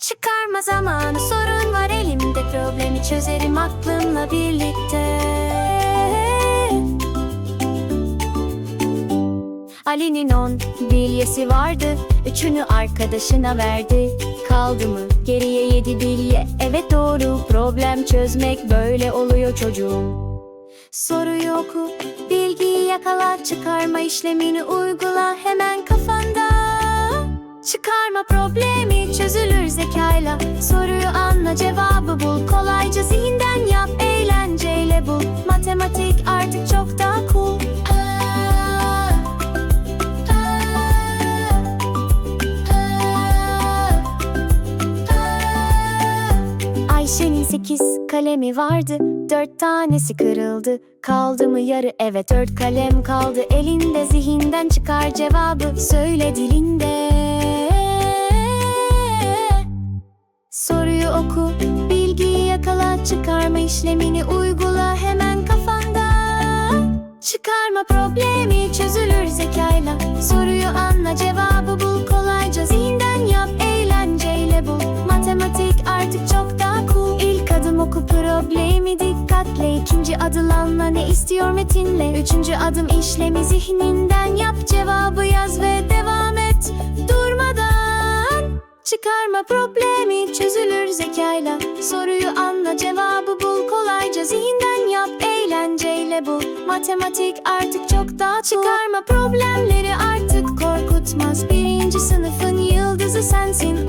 Çıkarma zamanı sorun var elimde. Problemi çözerim aklımla birlikte. Ali'nin on bilyesi vardı Üçünü arkadaşına verdi. Kaldı mı? Geriye yedi bilye. Evet doğru. Problem çözmek böyle oluyor çocuğum. Soruyu oku, bilgiyi yakala, çıkarma işlemini uygula. Hemen kafanda. Çıkarma problemi çözülür zekayla, soruyu anla cevabı bul, kolayca zihinden yap, eğlenceyle bul. Matematik artık çok daha cool. Ayşe'nin sekiz kalemi vardı. Dört tanesi kırıldı. Kaldı mı yarı? Evet dört kalem kaldı. Elinde zihinden çıkar cevabı. Söyle dilinde oku. Bilgiyi yakala Çıkarma işlemini uygula. Hemen kafanda Çıkarma problemi. Çözülür zekayla. Soruyu anla cevabı bul. Kolayca zihinden yap eğlenceyle bul. Matematik artık çok daha cool. İlk adım oku problemi dikkatle. İkinci adım anla ne istiyor metinle. Üçüncü adım işlemi zihninden yap Çıkarma problemi. Çözülür zekayla. Soruyu anla cevabı bul. Kolayca zihinden yap. Eğlenceyle bul. Matematik artık çok daha Çıkarma problemleri artık korkutmaz. Birinci sınıfın yıldızı sensin